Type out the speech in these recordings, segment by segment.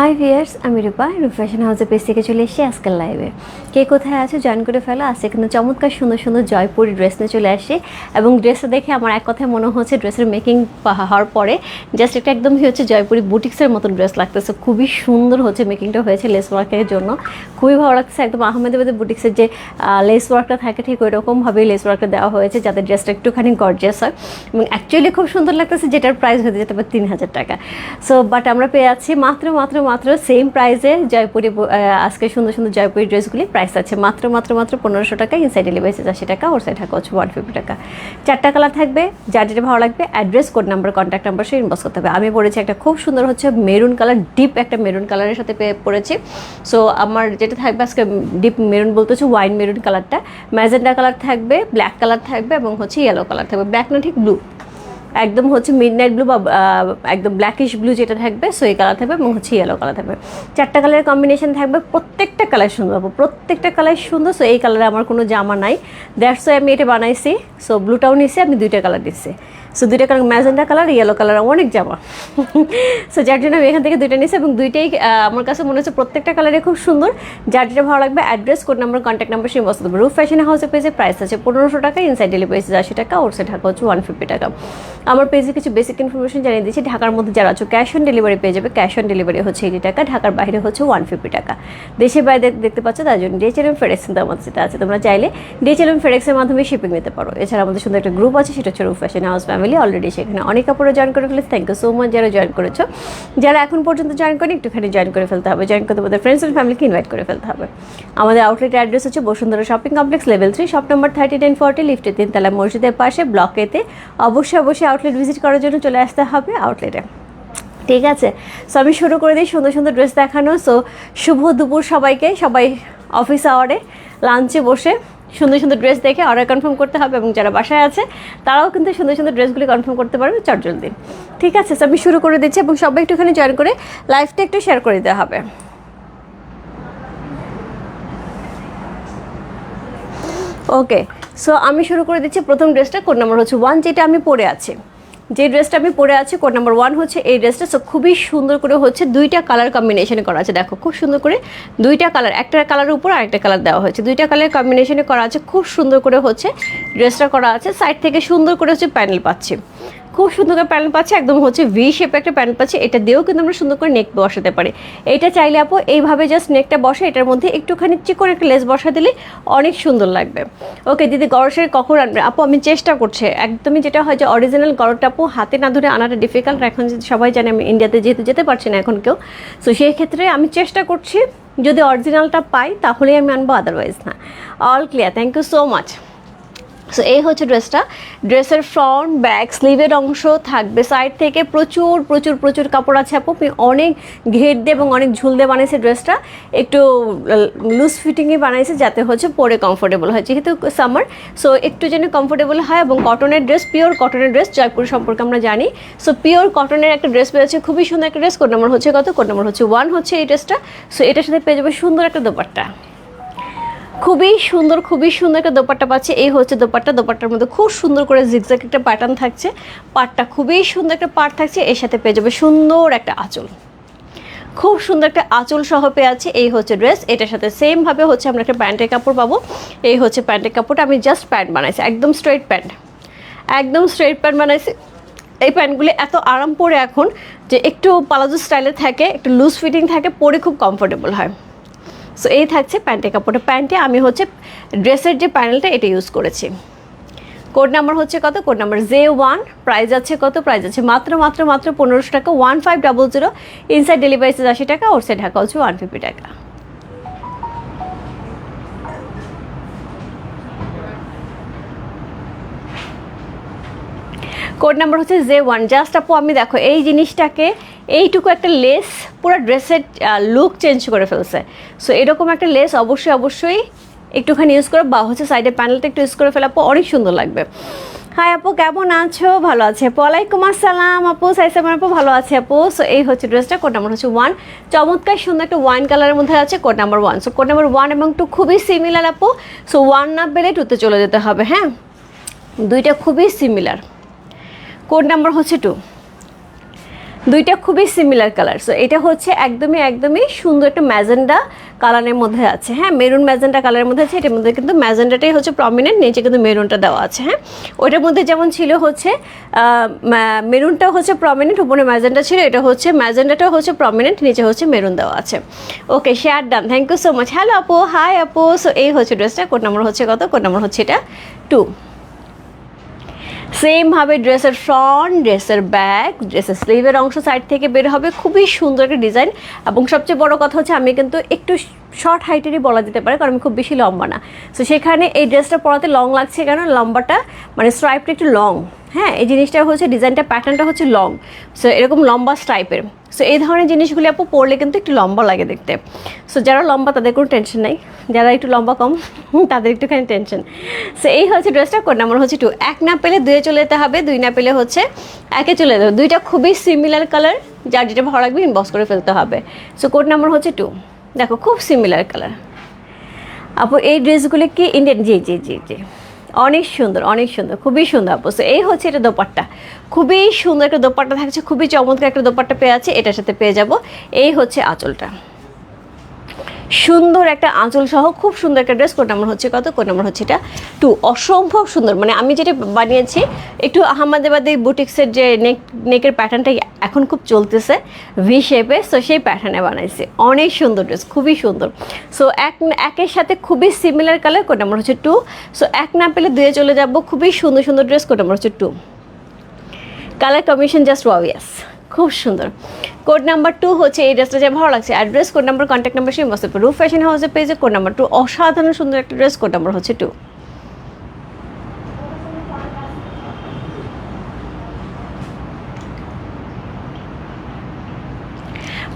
High viewers আমি রূপা রূপ fashion হাউসের পেজ থেকে চলে এসেছি আজকাল লাইভে কে কোথায় আছে জয়েন করে ফেলো। আজকে কিন্তু চমৎকার, সুন্দর সুন্দর, জয়পুরি ড্রেস নিয়ে চলে আসছে। এবং ড্রেসটা দেখে আমার এক কথায় মনে হচ্ছে ড্রেসের মেকিং হওয়ার পরে জাস্ট এটা একদমই হচ্ছে জয়পুরি বুটিক্সের মতন ড্রেস লাগতেছে। খুবই সুন্দর হচ্ছে মেকিংটা হয়েছে লেস ওয়ার্কের জন্য। খুবই ভালো লাগছে। একদম আহমেদাবাদের বুটিক্সের যে লেস ওয়ার্কটা থাকে, ঠিক ওই রকমভাবেই লেস ওয়ার্কটা দেওয়া হয়েছে, যাতে ড্রেসটা একটুখানি গর্জিয়াস হয়। এবং অ্যাকচুয়ালি খুব সুন্দর লাগতেছে, যেটার প্রাইস হতে যেতে পারে তিন হাজার টাকা। সো বাট আমরা পেয়ে যাচ্ছি মাত্র মাত্র মাত্র সেম প্রাইসে জয়পুরি আজকে সুন্দর সুন্দর জয়পুরি ড্রেসগুলি প্রাইস আছে। মাত্র মাত্র মাত্র পনেরোশো টাকা ইনসাইড ডেলিভারি আশি টাকা ওর সাইড থাকা হচ্ছে ওয়ান ফিফটি টাকা। চারটা কালার থাকবে, যার যেটা ভালো লাগবে address code number contact number সে ইনবক্স করতে হবে। আমি পড়েছি একটা খুব সুন্দর হচ্ছে মেরুন কালার ডিপ একটা মেরুন কালারের সাথে পড়েছি। সো আমার যেটা থাকবে আজকে ডিপ মেরুন বলতে হচ্ছে ওয়াইন মেরুন কালারটা ম্যাজেন্ডা কালার থাকবে ব্ল্যাক কালার থাকবে এবং হচ্ছে ইয়েলো কালার থাকবে। ব্ল্যাক না ঠিক ব্লু একদম হচ্ছে মিড নাইট ব্লু বা একদম ব্ল্যাকিশ ব্লু যেটা থাকবে সো এই কালার থাকবে এবং হচ্ছে ইয়েলো কালার থাকবে। চারটা কালারের কম্বিনেশন থাকবে, প্রত্যেকটা কালার সুন্দর পাবো প্রত্যেকটা কালার সুন্দর সো এই কালারে আমার কোনো জামা নাই। দ্যাটস ওয়াই আমি এটা বানাইছি সো ব্লুটাও নিছি, আমি দুইটা কালার দিচ্ছি সো দুইটা colour magenta colour yellow colour অনেক জামা সো যার জন্য আমি এখান থেকে দুইটা নিয়েছি এবং দুইটাই আমার কাছে মনে হচ্ছে প্রত্যেকটা কালারে খুব সুন্দর। যার যেটা ভালো লাগবে address code number contact number সেই বস্তু রুফ ফ্যাশন হাউসে পেজে প্রাইস আছে পনেরোশো টাকা ইনসাইড ডেলিভারি আশি টাকা ওর সাইড ঢাকা হচ্ছে ওয়ান ফিফটি টাকা। আমার পেজে কিছু বেসিক ইনফরমেশন জানিয়ে দিচ্ছি, ঢাকার মধ্যে যারা আছো ক্যাশ অন ডেলিভারি পেয়ে যাবে। ক্যাশ অন ডেলিভারি হচ্ছে এইটি টাকা, ঢাকার বাইরে হচ্ছে ওয়ান ফিফটি টাকা। দেশের বাইরে দেখতে পাচ্ছ, তার জন্য ডিএচএলএম ফেডেক্স আমার যেটা আছে তোমরা চাইলে ডিএচএলএম ফেডেক্সের মাধ্যমে শিপিং নিতে পারো। এছাড়া আমাদের সুন্দর একটা গ্রুপ আছে, সেটা হচ্ছে Roof Fashion House family already সেখানে। অনেক কাপড়ে জয়েন করে ফেলেছে থ্যাংক ইউ সো মাচ যারা জয়েন করেছ। যারা এখন পর্যন্ত জয়েন করেনি, একটুখানি জয়েন করে ফেলতে হবে। জয়েন করতে আমাদের ফ্রেন্ডস অ্যান্ড ফ্যামিলিকে ইনভাইট করে ফেলতে হবে। আমাদের আউটলেট অ্যাড্রেস হচ্ছে Bashundhara shopping complex level three shop number thirty ten forty লিফটে তিনতলা মসজিদের পাশে ব্লক এতে অবশ্যই অবশ্যই আউটলেট ভিজিট করার জন্য চলে আসতে হবে আউটলেটে ঠিক আছে? সো আমি শুরু করে দিই সুন্দর সুন্দর ড্রেস দেখানো। সো শুভ দুপুর সবাইকে, সবাই অফিস আওয়ারে লাঞ্চে বসে। সুন্দর সুন্দর ড্রেস দেখে অর্ডার কনফার্ম করতে হবে এবং যারা বাসায় আছে, তারাও কিন্তু সুন্দর সুন্দর ড্রেসগুলি কনফার্ম করতে পারবে চটজলদি। ঠিক আছে আমি শুরু করে দিচ্ছি এবং সবাই একটুখানি জয়েন করে লাইফটা একটু শেয়ার করে দিতে হবে। ওকে সো আমি শুরু করে দিচ্ছি প্রথম ড্রেসটা কোন নাম্বার হচ্ছে ওয়ান যেটা আমি পরে আছি। যে ড্রেসটা আমি পরে আছি কোড নাম্বার ওয়ান হচ্ছে এই ড্রেসটা সো খুবই সুন্দর করে হচ্ছে দুইটা কালার কম্বিনেশনে করা আছে। দেখো, খুব সুন্দর করে দুইটা কালার একটা কালারের উপর আরেকটা কালার দেওয়া হয়েছে। দুইটা কালার কম্বিনেশনে করা আছে, খুব সুন্দর করে হচ্ছে ড্রেসটা করা আছে। সাইড থেকে সুন্দর করে হচ্ছে প্যানেল পাচ্ছি। খুব সুন্দর করে প্যানেল পাচ্ছি, একদম হচ্ছে ভি শেপে একটা প্যানেল পাচ্ছে। এটা দিয়েও কিন্তু আমরা সুন্দর করে নেক বসাতে পারি। এটা চাইলে আপু এইভাবে জাস্ট নেকটা বসে, এটার মধ্যে একটুখানি চিকন একটা লেস বসা দিলে অনেক সুন্দর লাগবে। ওকে দিদি, গরসের কখন আনবে আপু, আমি চেষ্টা করছি। একদমই যেটা হয় যে অরিজিনাল গরটা আপু হাতে না ধরে আনাটা ডিফিকাল্ট এখন সবাই জানে, আমি ইন্ডিয়াতে যেহেতু যেতে পারছি না এখন কেউ। সো সেই ক্ষেত্রে আমি চেষ্টা করছি, যদি অরিজিনালটা পাই, তাহলেই আমি আনব আদারওয়াইজ না। All clear thank you so much so এই হচ্ছে ড্রেসটা ড্রেসের ফ্রন্ট ব্যাক স্লিভের অংশ থাকবে। সাইড থেকে প্রচুর প্রচুর প্রচুর কাপড় আছে আপু। অনেক ঘের দিয়ে এবং অনেক ঝুল দিয়ে বানিয়েছে ড্রেসটা একটু লুজ ফিটিংয়ে বানাইছে যাতে হচ্ছে পরে কমফোর্টেবল হয়। যেহেতু সামার সো একটু যেন কমফোর্টেবল হয় এবং কটনের ড্রেস পিওর কটনের ড্রেস জয়পুর সম্পর্কে আমরা জানি। সো পিওর কটনের একটা ড্রেস পেয়েছে খুবই সুন্দর একটা ড্রেস কোড নাম্বার হচ্ছে কত? কোড নাম্বার হচ্ছে ওয়ান হচ্ছে এই ড্রেসটা সো এটার সাথে পেয়ে যাবে সুন্দর একটা দোপাট্টা। খুবই সুন্দর খুবই সুন্দর একটা দোপাট্টা পাচ্ছে। এই হচ্ছে দোপাট্টা। দোপাট্টার মধ্যে খুব সুন্দর করে জিগজ্যাগ একটা প্যাটার্ন থাকছে। পাটটা খুবই সুন্দর একটা পাট থাকছে। এর সাথে পেয়ে যাবে সুন্দর একটা আঁচল। খুব সুন্দর একটা আঁচল সহ পেয়ে আছে। এই হচ্ছে ড্রেস এটার সাথে সেমভাবে হচ্ছে আমরা একটা প্যান্টের কাপড় পাবো। এই হচ্ছে প্যান্টের কাপড়টা। আমি জাস্ট প্যান্ট বানাইছি। একদম স্ট্রেট প্যান্ট একদম স্ট্রেট প্যান্ট বানাইছি। এই প্যান্টগুলি এত আরাম পরে এখন যে একটু পালাজো স্টাইলে থাকে, একটু লুজ ফিটিং থাকে, পরে খুব কমফোর্টেবল হয়। সো এই থাকছে প্যান্টের কাপড়টা প্যান্টে। আমি হচ্ছে ড্রেসের যে প্যানেলটা, এটা ইউজ করেছি। কোড নাম্বার হচ্ছে কত? Code number J one price আছে কত? প্রাইস আছে মাত্র মাত্র মাত্র পনেরোশো টাকা। One five double zero inside delivery আশি টাকা ওর সাইড ঢাকা হচ্ছে ওয়ান ফিফটি টাকা। কোড নাম্বার হচ্ছে জে ওয়ান জাস্ট আপু, আমি দেখো, এই জিনিসটাকে, এইটুকু একটা লেস পুরো ড্রেসের লুক চেঞ্জ করে ফেলছে। সো এরকম একটা লেস অবশ্যই অবশ্যই একটুখানি ইউজ করে, বা হচ্ছে সাইডের প্যানেলটা একটু ইউজ করে ফেলাপো অনেক সুন্দর লাগবে। হাই আপু, কেমন আছো? ভালো আছে ওয়ালাইকুম আসসালাম আপু সাইসামান আপু, ভালো আছে আপু। সো এই হচ্ছে ড্রেসটা কোড নাম্বার হচ্ছে ওয়ান চমৎকার, সুন্দর একটা ওয়াইন কালারের মধ্যে আছে code number one so code number one এবং টু খুবই সিমিলার আপু। সো ওয়ান না পেলে টুতে চলে যেতে হবে হ্যাঁ? দুইটা খুবই সিমিলার কোড নাম্বার হচ্ছে টু। দুইটা খুবই সিমিলার কালার সো এটা হচ্ছে একদমই একদমই সুন্দর একটা ম্যাজেন্ডা কালারের মধ্যে আছে। হ্যাঁ মেরুন ম্যাজেন্ডা কালারের মধ্যে আছে, এটার মধ্যে কিন্তু ম্যাজেন্ডাটাই হচ্ছে প্রমিনেন্ট নিচে কিন্তু মেরুনটা দেওয়া আছে। হ্যাঁ ওইটার মধ্যে যেমন ছিল হচ্ছে মেরুনটা হচ্ছে প্রমিনেন্ট উপরে ম্যাজেন্ডা ছিল, এটা হচ্ছে, ম্যাজেন্ডাটা হচ্ছে প্রমিনেন্ট নিচে হচ্ছে মেরুন দেওয়া আছে। Okay share done thank you so much hello আপু হাই আপু সো এই হচ্ছে ড্রেসটা কোড নাম্বার হচ্ছে কত? কোড নাম্বার হচ্ছে এটা টু সেমভাবে ড্রেসের ফ্রন্ট ড্রেসের ব্যাক ড্রেসের স্লিভের অংশ সাইড থেকে বের হবে। খুবই সুন্দর একটা ডিজাইন এবং সবচেয়ে বড় কথা হচ্ছে, আমি কিন্তু একটু শর্ট হাইটেরই বলা যেতে পারে, কারণ আমি খুব বেশি লম্বা না। সো সেখানে এই ড্রেসটা পরাতে লং লাগছে কেন? লম্বাটা মানে স্ট্রাইপটা একটু লং হ্যাঁ এই জিনিসটা হচ্ছে ডিজাইনটা প্যাটার্নটা হচ্ছে লং সো এরকম লম্বা স্ট্রাইপের সো এই ধরনের জিনিসগুলি আপু পরলে কিন্তু একটু লম্বা লাগে দেখতে। সো যারা লম্বা, তাদের কোনো টেনশন নাই। যারা একটু লম্বা কম, তাদের একটুখানি টেনশন সো এই হচ্ছে ড্রেসটা কোড নাম্বার হচ্ছে টু এক না পেলে দুয়ে চলে যেতে হবে, দুই না পেলে হচ্ছে একে চলে যেতে হবে। দুইটা খুবই সিমিলার কালার যার যেটা ভালো লাগবে ইনবক্স করে ফেলতে হবে। সো কোড নাম্বার হচ্ছে টু দেখো, খুব সিমিলার কালার আপু, এই ড্রেসগুলো কি ইন্ডিয়ান জি জি জি জি। অনেক সুন্দর অনেক সুন্দর, খুবই সুন্দর আপু। এই হচ্ছে এটা দোপাট্টা। খুবই সুন্দর একটা দোপাট্টা থাকছে, খুবই চমৎকার একটা দোপাট্টা পেয়ে আছে, এটার সাথে পেয়ে যাব। এই হচ্ছে আঁচলটা। সুন্দর একটা আঁচল সহ খুব সুন্দর একটা ড্রেস কোড নাম্বার হচ্ছে কত? কোড নাম্বার হচ্ছে এটা টু। অসম্ভব সুন্দর। মানে আমি যেটা বানিয়েছি, একটু আহমেদাবাদী বুটিক্সের যে নেক নেকের প্যাটার্নটা এখন খুব চলতেছে ভি শেপে সো সেই প্যাটার্নে বানাইছি। অনেক সুন্দর ড্রেস খুবই সুন্দর। সো এক, একের সাথে খুবই সিমিলার কালার কোড নাম্বার হচ্ছে টু। সো এক না পেলে দুয়ে চলে যাব, খুবই সুন্দর সুন্দর ড্রেস কোড নাম্বার হচ্ছে two. Colour commission just wow yes খুব সুন্দর। কোড নাম্বার টু হচ্ছে এই ড্রেসটা যে ভালো লাগছে address code number contact number সেই মস্ত রুফ ফ্যাশন হাউসের পেজে কোড নাম্বার টু অসাধারণ সুন্দর একটা ড্রেস কোড নাম্বার হচ্ছে টু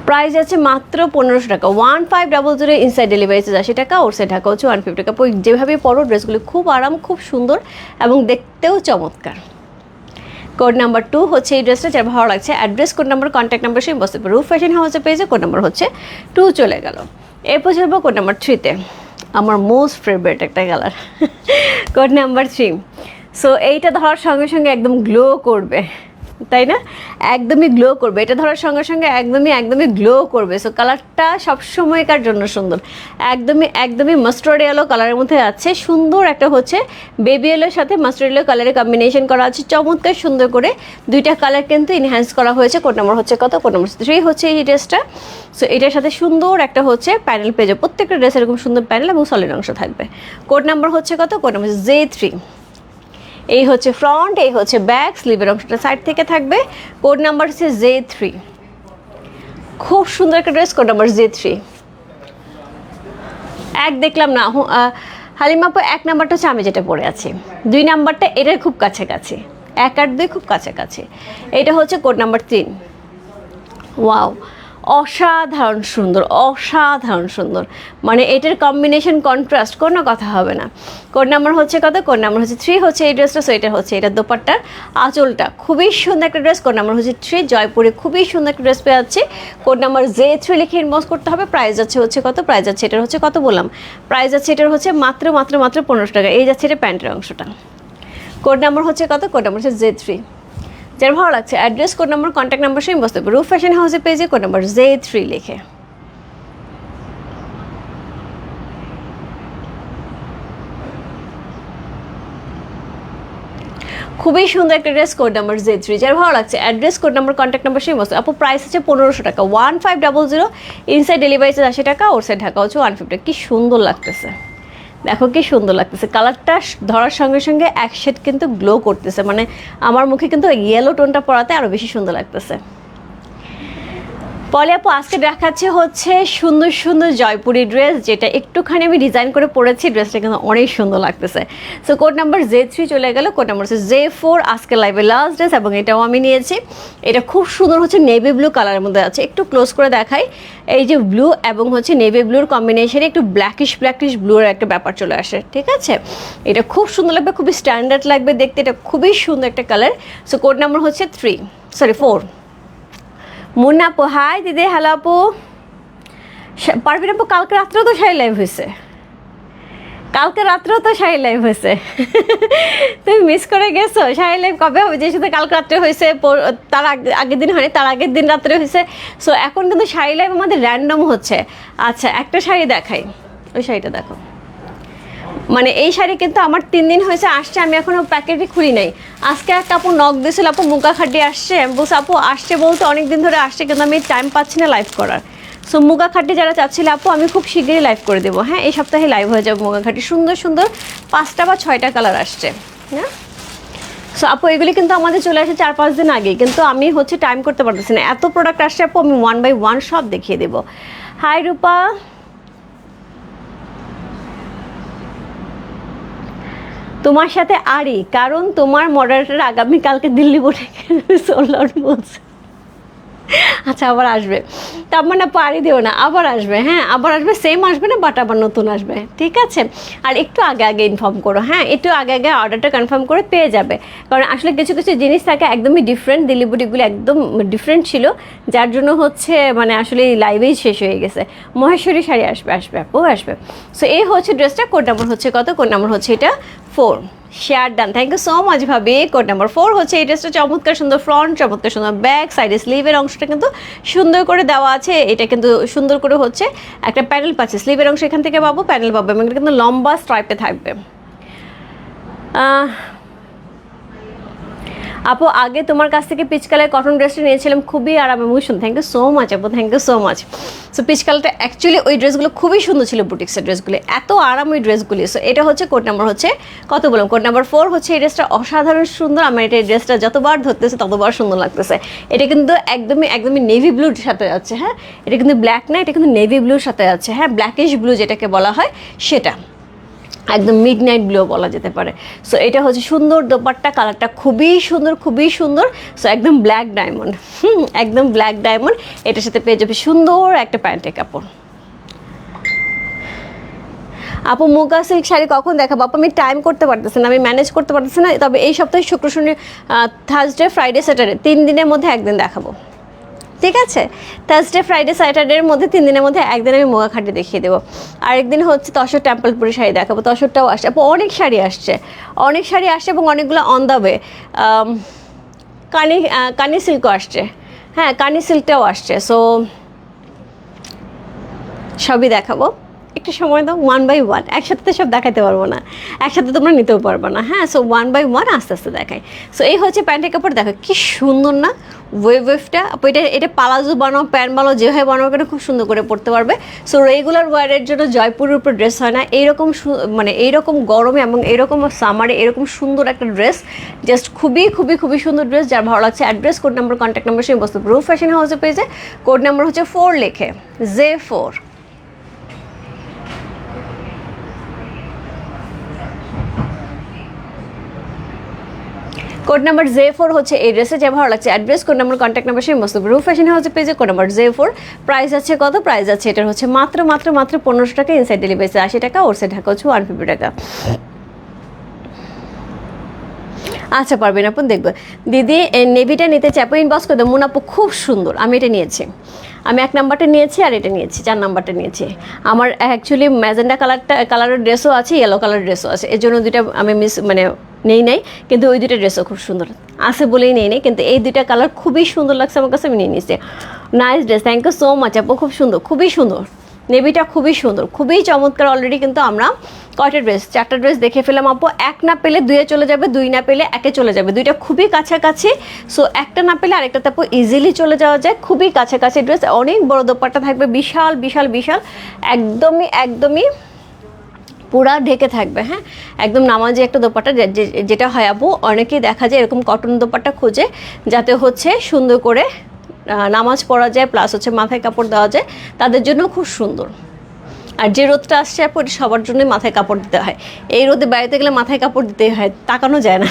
প্রাইস আছে মাত্র পনেরোশো টাকা। One five double zero inside delivery charge আশি টাকা ওর সাইড ঢাকা হচ্ছে ওয়ান ফিফটি টাকা। যেভাবে পরো ড্রেসগুলো খুব আরাম, খুব সুন্দর এবং দেখতেও চমৎকার। কোড নাম্বার টু হচ্ছে এই ড্রেসটা, যার ভালো লাগছে। Address, code number, contact number, সেই বসতে পারে রুফ ফ্যাশন হাউসে পেয়েছে কোড নাম্বার হচ্ছে টু চলে গেল। এরপর চলবো কোড নাম্বার থ্রিতে। আমার মোস্ট ফেভারিট একটা colour. Code number three. So এইটা ধরার সঙ্গে সঙ্গে একদম গ্লো করবে। তাই না? একদমই গ্লো করবে। এটা ধরার সঙ্গে সঙ্গে একদমই একদমই গ্লো করবে। সো কালারটা সবসময়কার জন্য সুন্দর। একদমই একদমই মাস্টার্ড ইয়েলো কালারের মধ্যে আছে। সুন্দর একটা হচ্ছে বেবি এলোর সাথে মাস্টার্ড ইয়েলো কালারের কম্বিনেশন করা আছে। চমৎকার সুন্দর করে দুইটা কালার কিন্তু ইনহ্যান্স করা হয়েছে। কোড নাম্বার হচ্ছে কত? কোড নম্বর থ্রি হচ্ছে এই ড্রেসটা সো এটার সাথে সুন্দর একটা হচ্ছে প্যানেল পেজে প্রত্যেকটা ড্রেস এরকম সুন্দর প্যানেল এবং সলিড অংশ থাকবে। কোড নাম্বার হচ্ছে কত? কোড নাম্বার জে থ্রি এই হচ্ছে ফ্রন্ট এই হচ্ছে ব্যাক স্লিভের অংশটা সাইড থেকে থাকবে। কোড নাম্বার হচ্ছে জে থ্রি খুব সুন্দর একটা dress code number J three এক দেখলাম না হু- আহ, হালিমাপু এক নাম্বারটা হচ্ছে আমি যেটা পড়ে আছি। দুই নাম্বারটা এটার খুব কাছাকাছি। এক আর দুই খুব কাছাকাছি। এটা হচ্ছে কোড নাম্বার তিন। ওয়াও অসাধারণ সুন্দর অসাধারণ সুন্দর। মানে এটার কম্বিনেশন কন্ট্রাস্ট কোনো কথা হবে না। কোড নাম্বার হচ্ছে কত কোড নাম্বার হচ্ছে থ্রি হচ্ছে এই ড্রেসটা সো এটা হচ্ছে, এটা দোপাট্টার আঁচলটা। খুবই সুন্দর একটা ড্রেস কোড নাম্বার হচ্ছে থ্রি জয়পুরে খুবই সুন্দর একটা ড্রেস পেয়ে যাচ্ছে। কোড নাম্বার জে থ্রি লিখে ইনবক্স করতে হবে প্রাইস যাচ্ছে হচ্ছে কত প্রাইস যাচ্ছে এটার হচ্ছে কত বললাম। প্রাইস যাচ্ছে এটার হচ্ছে মাত্র মাত্র মাত্র পনেরোশো টাকা, এই যাচ্ছে এটা প্যান্টের অংশটা। কোড নাম্বার হচ্ছে কত কোড নাম্বার হচ্ছে জে থ্রি যার ভালো লাগছে address code number contact number সেই বসতে রুফ ফ্যাশন হাউসের পেজে কোড নাম্বার জে থ্রি লিখে। খুবই সুন্দর একটা dress code number J three যার ভালো লাগছে address code number contact number সেই বসতে। আপু প্রাইস আছে পনেরোশো টাকা one five double zero inside delivery charge আশি টাকা ওর সাইড ঢাকা হচ্ছে ওয়ান ফিফটি কি সুন্দর লাগতেছে। দেখো কি সুন্দর লাগতেছে। কালারটা ধরার সঙ্গে সঙ্গে এক শেড কিন্তু গ্লো করতেছে। মানে আমার মুখে কিন্তু ইয়েলো টোনটা পড়াতে আরও বেশি সুন্দর লাগতেছে। পলে আপু, আজকে দেখাচ্ছে হচ্ছে সুন্দর সুন্দর জয়পুরি ড্রেস যেটা একটুখানি আমি ডিজাইন করে পরেছি ড্রেসটা কিন্তু অনেক সুন্দর লাগতেছে। So code number J three চলে গেল কোড নাম্বার হচ্ছে জে ফোর আজকে লাইভে লাস্ট ড্রেস এবং এটাও আমি নিয়েছি। এটা খুব সুন্দর হচ্ছে নেভি ব্লু কালারের মধ্যে আছে, একটু ক্লোজ করে দেখাই। এই যে ব্লু এবং হচ্ছে নেভি ব্লুর কম্বিনেশনে একটু ব্ল্যাকিশ ব্ল্যাকিশ ব্লুর একটা ব্যাপার চলে আসে, ঠিক আছে? এটা খুব সুন্দর লাগবে, খুবই স্ট্যান্ডার্ড লাগবে দেখতে, এটা খুবই সুন্দর একটা কালার সো কোড নাম্বার হচ্ছে থ্রি সরি ফোর মুন্না আপু, হাই দিদি হ্যালো আপু। পারভিন আপু, কালকে রাত্রেও তো শাড়ি লাইভ হয়েছে। কালকে রাত্রেও তো শাড়ি লাইভ হয়েছে। তুমি মিস করে গেছো, শাড়ি লাইভ কবে হবে? যে সাথে কালকে রাত্রে হয়েছে তার আগে- আগের দিন হয়নি, তার আগের দিন রাত্রে হয়েছে। সো এখন কিন্তু শাড়ি লাইভ আমাদের র্যান্ডম হচ্ছে। আচ্ছা একটা শাড়ি দেখাই। ওই শাড়িটা দেখো। মানে এই শাড়ি কিন্তু আমার তিন দিন হয়েছে, আসছে, আমি এখনও প্যাকেটই খুলি নাই। আজকে একটা আপু নখ দিয়েছিল আপু মুখা খাটি আসছে। আমি বলছি, আপু, আসছে বলতে অনেক দিন ধরে আসছে, কিন্তু আমি টাইম পাচ্ছি না লাইভ করার। সো মুগা খাটি যারা চাচ্ছিল, আপু, আমি খুব শীঘ্রই লাইভ করে দেবো। হ্যাঁ এই সপ্তাহে লাইভ হয়ে যাবে মুগা খাটি। সুন্দর সুন্দর পাঁচটা বা ছয়টা কালার আসছে হ্যাঁ? সো আপু, এগুলি কিন্তু আমাদের চলে আসে চার পাঁচ দিন আগে, কিন্তু আমি হচ্ছে টাইম করতে পারতেছি না। এত প্রোডাক্ট আসছে, আপু, আমি ওয়ান বাই ওয়ান সব দেখিয়ে দেবো। হাই রূপা। তোমার সাথে আরই কারণ তোমার মডারেটার আগামীকালকে দিল্লি বোর্ডে আউট বলছে? আচ্ছা আবার আসবে। তার মানে পারি দিও না, আবার আসবে হ্যাঁ আবার আসবে সেম আসবে না বাট আবার নতুন আসবে, ঠিক আছে? আর একটু আগে আগে ইনফর্ম করো হ্যাঁ একটু আগে আগে অর্ডারটা কনফার্ম করে পেয়ে যাবে, কারণ আসলে কিছু কিছু জিনিস থাকে একদমই ডিফারেন্ট বুটিগুলো একদম ডিফারেন্ট ছিল, যার জন্য হচ্ছে মানে আসলে লাইভেই শেষ হয়ে গেছে। মহেশ্বরী শাড়ি আসবে আসবে আপু, আসবে। সো এই হচ্ছে ড্রেসটা কোড নাম্বার হচ্ছে কত? কোড নাম্বার হচ্ছে এটা four share done thank you so much ভাবি। কোড নাম্বার ফোর হচ্ছে, এই ড্রেসটা চমৎকার সুন্দর ফ্রন্ট চমৎকার সুন্দর ব্যাক সাইডে স্লিভের অংশটা কিন্তু সুন্দর করে দেওয়া আছে। এটা কিন্তু সুন্দর করে হচ্ছে একটা প্যানেল পাচ্ছে। স্লিভের অংশ এখান থেকে পাবো প্যানেল পাবো। এবং এটা কিন্তু লম্বা স্ট্রাইপে থাকবে। আপু, আগে তোমার কাছ থেকে পিচকালের কটন ড্রেসটা নিয়েছিলাম, খুবই আরাম এবং সুন্দর। থ্যাংক ইউ সো মাচ আপু thank you so much so পিচকালটা actually ওই ড্রেসগুলো খুবই সুন্দর ছিল বুটিক্সের ড্রেসগুলি এত আরাম ওই ড্রেসগুলি সো এটা হচ্ছে কোড নাম্বার হচ্ছে, কত বললাম? কোড নাম্বার ফোর হচ্ছে এই ড্রেসটা অসাধারণ সুন্দর। আমার এটা এই ড্রেসটা যতবার ধরতেছে, ততবার সুন্দর লাগতেছে। এটা কিন্তু একদমই একদমই নেভি ব্লুর সাথে যাচ্ছে হ্যাঁ? এটা কিন্তু ব্ল্যাক না, এটা কিন্তু নেভি ব্লুর সাথে যাচ্ছে হ্যাঁ? ব্ল্যাকিশ ব্লু যেটাকে বলা হয়, সেটা। একদম মিড নাইট ব্লু বলা যেতে পারে। সো এটা হচ্ছে সুন্দর দোপাট্টা কালারটা খুবই সুন্দর খুবই সুন্দর। সো একদম ব্ল্যাক ডায়মন্ড হুম, একদম ব্ল্যাক ডায়মন্ড এটার সাথে পেয়ে যাবে সুন্দর একটা প্যান্টের কাপড়। আপু, মুগা সিল্ক শাড়ি কখন দেখাবো? আপু, আমি টাইম করতে পারতেছি না, আমি ম্যানেজ করতে পারতেছি না। তবে এই সপ্তাহে শুক্র, শনি থার্সডে ফ্রাইডে স্যাটারডে তিন দিনের মধ্যে একদিন দেখাবো। ঠিক আছে? থার্সডে ফ্রাইডে স্যাটারডের মধ্যে তিন দিনের মধ্যে একদিন আমি মোয়াখাটি দেখিয়ে দেবো। আরেকদিন হচ্ছে তসর টেম্পলপুরি শাড়ি দেখাবো। তসরটাও আসছে অনেক শাড়ি আসছে। অনেক শাড়ি আসছে এবং অনেকগুলো অন দ্য ওয়ে কানি কানি সিল্কও আসছে। হ্যাঁ কানি সিল্কটাও আসছে। সো সবই দেখাবো। একটু সময় দাও ওয়ান বাই ওয়ান একসাথে তো সব দেখাতে পারব না। একসাথে তোমরা নিতেও পারব না হ্যাঁ? সো ওয়ান বাই ওয়ান আস্তে আস্তে দেখাই। সো এই হচ্ছে প্যান্টের কাপড়, দেখো কি সুন্দর না? ওয়েভ ওয়েভটা এটা এটা পালাজো বানাও প্যান্ট বানাও, যেভাবে বানাও কেন খুব সুন্দর করে পরতে পারবে। সো রেগুলার ওয়ারের জন্য জয়পুরের উপর ড্রেস হয় না। এইরকম মানে এইরকম গরমে এবং এরকম সামারে এরকম সুন্দর একটা ড্রেস জাস্ট খুবই খুবই খুবই সুন্দর ড্রেস যার ভালো লাগছে address code number contact number সেই বস্তু প্রুফ ফ্যাশন হাউসে পেয়েছে কোড নাম্বার হচ্ছে ফোর লেখে J four code number J four হচ্ছে এই ড্রেসে যা ভালো লাগছে, address code number contact number সেই মস্ত রুফ ফ্যাশন হাউসে পেজে code number J four. Price আছে কত? প্রাইস আছে, এটার হচ্ছে মাত্র মাত্র মাত্র পনেরোশো টাকা ইনসাইড ডেলিভারি আশি টাকা ওর সাইড ঢাকা হচ্ছে ওয়ান ফিফটি টাকা। আচ্ছা পারবেন আপনি দেখব। দিদি নেভিটা নিতে চাই আপু ইনবক্স করে দেবো। মুনাপু খুব সুন্দর। আমি এটা নিয়েছি। আমি এক নাম্বারটা নিয়েছি আর এটা নিয়েছি, চার নাম্বারটা নিয়েছি। আমার অ্যাকচুয়ালি ম্যাজেন্ডা কালারটা কালারের ড্রেসও আছে ইয়েলো কালার ড্রেসও আছে। এর জন্য দুইটা আমি মিস মানে নেই নাই, কিন্তু ওই দুইটা ড্রেসও খুব সুন্দর। আছে বলেই নেই নেই, কিন্তু এই দুইটা কালার খুবই সুন্দর লাগছে আমার কাছে, আমি নিয়ে নিয়েছি। Nice dress thank you so much আপু, খুব সুন্দর, খুবই সুন্দর। নেভিটা খুবই সুন্দর, খুবই চমৎকার অলরেডি কিন্তু আমরা কয়টা ড্রেস চারটা ড্রেস দেখে ফেলাম আপু, এক না পেলে দুয়ে চলে যাবে, দুই না পেলে একে চলে যাবে, দুইটা খুবই কাছাকাছি। সো একটা না পেলে আরেকটাতে আপু ইজিলি চলে যাওয়া যায়, খুবই কাছাকাছি ড্রেস অনেক বড় দোপাট্টা থাকবে, বিশাল বিশাল বিশাল, একদমই একদমই পুরা ঢেকে থাকবে হ্যাঁ? একদম নামাজি একটা যে- যেটা হয় আপু, অনেকেই দেখা যায় এরকম কটন দোপাট্টা খোঁজে, যাতে হচ্ছে সুন্দর করে নামাজ পড়া যায় প্লাস হচ্ছে মাথায় কাপড় দেওয়া যায় তাদের জন্য খুব সুন্দর। আর যে রোদটা আসছে এটা সবার জন্যই মাথায় কাপড় দিতে হয়। এই রোদে বাড়িতে গেলে মাথায় কাপড় দিতেই হয়, তাকানো যায় না।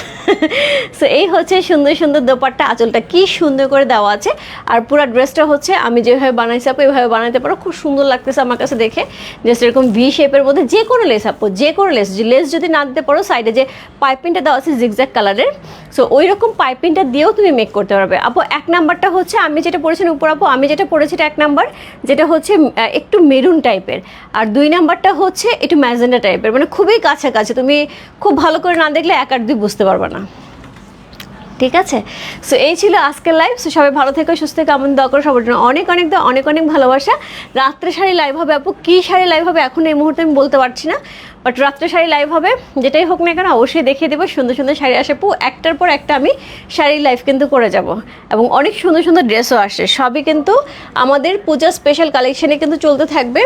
সো এই হচ্ছে সুন্দর সুন্দর দোপারটা আঁচলটা কি সুন্দর করে দেওয়া আছে। আর পুরো ড্রেসটা হচ্ছে, আমি যেভাবে বানাইছি আপু এইভাবে বানাইতে পারো, খুব সুন্দর লাগতেছে আমার কাছে দেখে। যে সেরকম ভি শেপের মধ্যে যে কোনো লেস আপু, যে কোনো লেস লেস যদি না দিতে পারো সাইডে যে পাইপিংটা দেওয়া আছে জিগজ্যাক কালারের সো ওই রকম পাইপিংটা দিয়েও তুমি মেক করতে পারবে। আপু, এক নাম্বারটা হচ্ছে, আমি যেটা পড়েছি উপর আপু, আমি যেটা পড়েছি এক নাম্বার যেটা হচ্ছে একটু মেরুন টাইপের আর দুই নাম্বারটা হচ্ছে একটু ম্যাজেন্ডা টাইপের মানে খুবই কাছাকাছি। তুমি খুব ভালো করে না দেখলে এক আর দুই বুঝতে পারবে না। ঠিক আছে? সো এই ছিল আজকের লাইভ সো সবাই ভালো থেকো সুস্থ থেকে আমন দোয়া করো সবার জন্য অনেক অনেক দোয়া, অনেক অনেক ভালোবাসা। রাত্রে শাড়ি লাইভ হবে আপু। কী শাড়ি লাইভ হবে এখন এই মুহূর্তে আমি বলতে পারছি না। বাট রাত্রে শাড়ি লাইভ হবে যেটাই হোক না কেন অবশ্যই দেখিয়ে দেবো। সুন্দর সুন্দর শাড়ি আসে পু। একটার পর একটা আমি শাড়ি লাইভ কিন্তু করে যাব। এবং অনেক সুন্দর সুন্দর ড্রেসও আসে। সবই কিন্তু আমাদের পূজা স্পেশাল কালেকশানে কিন্তু চলতে থাকবে।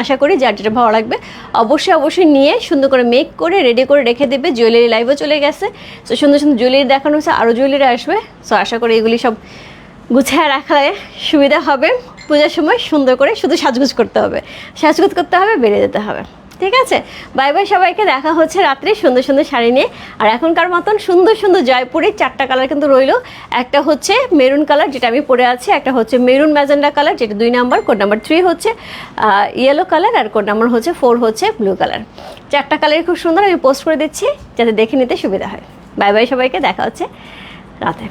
আশা করি যার যেটা ভালো লাগবে, অবশ্যই অবশ্যই নিয়ে সুন্দর করে মেক করে রেডি করে রেখে দেবে জুয়েলারি লাইভও চলে গেছে। তো সুন্দর সুন্দর জুয়েলারি দেখানো হচ্ছে আরও জুয়েলারি আসবে। সো আশা করি এগুলি সব গুছিয়ে রাখলে সুবিধা হবে। পূজার সময় সুন্দর করে শুধু সাজগুজ করতে হবে। সাজগুজ করতে হবে বেড়ে যেতে হবে। ঠিক আছে? বাই বাই সবাইকে, দেখা হচ্ছে রাত্রে সুন্দর সুন্দর শাড়ি নিয়ে। আর এখনকার মতন সুন্দর সুন্দর জয়পুরের চারটা কালার কিন্তু রইল। একটা হচ্ছে মেরুন কালার যেটা আমি পরে আছি। একটা হচ্ছে মেরুন ম্যাজেন্ডা কালার যেটা দুই নাম্বার কোড নাম্বার থ্রি হচ্ছে ইয়েলো কালার আর কোড নাম্বার হচ্ছে ফোর হচ্ছে ব্লু কালার চারটা কালার খুব সুন্দর, আমি পোস্ট করে দিচ্ছি, যাতে দেখে নিতে সুবিধা হয়। বাই বাই সবাইকে, দেখা হচ্ছে রাতে।